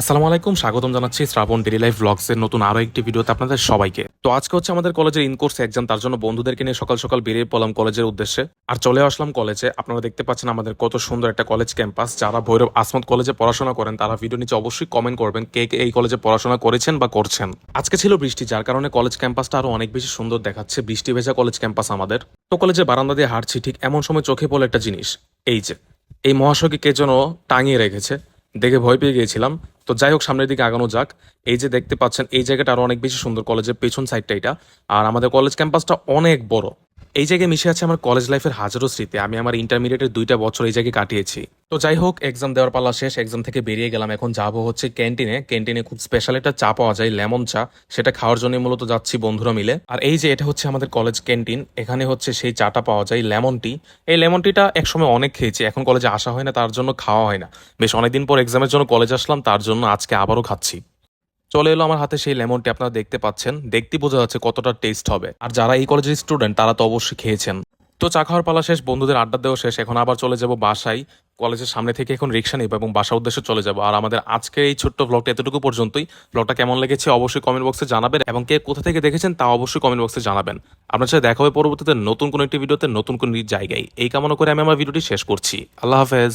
আসসালামু আলাইকুম, স্বাগতম জানাচ্ছি শ্রাবণ ডেলি লাইফ ব্লগসের নতুন আরও একটি ভিডিওতে আপনাদের সবাইকে। তো আজকে হচ্ছে আমাদের কলেজের ইনকোর্স এক্সাম তার জন্য বন্ধুদেরকে নিয়ে সকাল সকাল বেরিয়ে পড়লাম কলেজের উদ্দেশ্যে। আর চলে আসলাম কলেজে। আপনারা দেখতে পাচ্ছেন আমাদের কত সুন্দর একটা কলেজ ক্যাম্পাস। যারা ভৈরব আসমত কলেজে পড়াশোনা করেন, তারা ভিডিও নিচে অবশ্যই কমেন্ট করবেন কে কে এই কলেজে পড়াশোনা করেছেন বা করছেন। আজকে ছিল বৃষ্টি, যার কারণে কলেজ ক্যাম্পাসটা আরও অনেক বেশি সুন্দর দেখাচ্ছে। বৃষ্টি ভেজা কলেজ ক্যাম্পাস আমাদের। তো কলেজে বারান্দা দিয়ে হাঁটছি, ঠিক এমন সময় চোখে পড়ল একটা জিনিস। এই যে, এই মহাশয়কে কে যেন টাঙিয়ে রেখেছে। দেখে ভয় পেয়ে গিয়েছিলাম। তো যাই হোক, সামনের দিকে আগানো যাক। এই যে দেখতে পাচ্ছেন, এই জায়গাটা আরও অনেক বেশি সুন্দর। কলেজের পেছন সাইডটা এটা। আর আমাদের কলেজ ক্যাম্পাসটা অনেক বড়। এই জায়গায় মিশে আছে আমার কলেজ লাইফের হাজারো স্মৃতি। আমি আমার ইন্টারমিডিয়েটের দুইটা বছর এই জায়গায় কাটিয়েছি। তো যাই হোক এক্সাম দেওয়ার পালা শেষ এক্সাম থেকে বেরিয়ে গেলাম। এখন যাব হচ্ছে ক্যান্টিনে ক্যান্টিনে খুব স্পেশাল একটা চা পাওয়া যায় লেমন চা। সেটা খাওয়ার জন্য মূলত যাচ্ছি বন্ধুরা মিলে। আর এই যে এটা হচ্ছে আমাদের কলেজ ক্যান্টিন এখানে হচ্ছে সেই চাটা পাওয়া যায় লেমন টি এই লেমন টিটা একসময় অনেক খেয়েছি, এখন কলেজে আসা হয় না, তার জন্য খাওয়া হয় না। বেশ অনেকদিন পর এক্সামের জন্য কলেজ আসলাম, তার জন্য আজকে আবারও খাচ্ছি। চলে এলো আমার হাতে সেই লেমনটি, আপনারা দেখতে পাচ্ছেন। দেখতে বোঝা যাচ্ছে কতটা টেস্ট হবে। আর যারা এই কলেজের স্টুডেন্ট তারা তো অবশ্যই খেয়েছেন। তো চা খাওয়ার পালা শেষ, বন্ধুদের আড্ডা দেওয়া শেষ, এখন আবার চলে যাব বাসায়। কলেজের সামনে থেকে এখন রিক্সা নিব এবং বাসা উদ্দেশ্যে চলে যাব। আর আমাদের আজকে এই ছোট্ট ব্লগটা এতটুকু পর্যন্তই। ব্লগটা কেমন লেগেছে অবশ্যই কমেন্ট বক্সে জানাবেন এবং কে কোথা থেকে দেখেছেন তা অবশ্যই কমেন্ট বক্সে জানাবেন। আপনার সাথে দেখা হবে পরবর্তীতে নতুন কোনো একটি ভিডিওতে নতুন কোনো জায়গায়। এই কামনা করে আমি আমার ভিডিওটি শেষ করছি। আল্লাহ হাফেজ।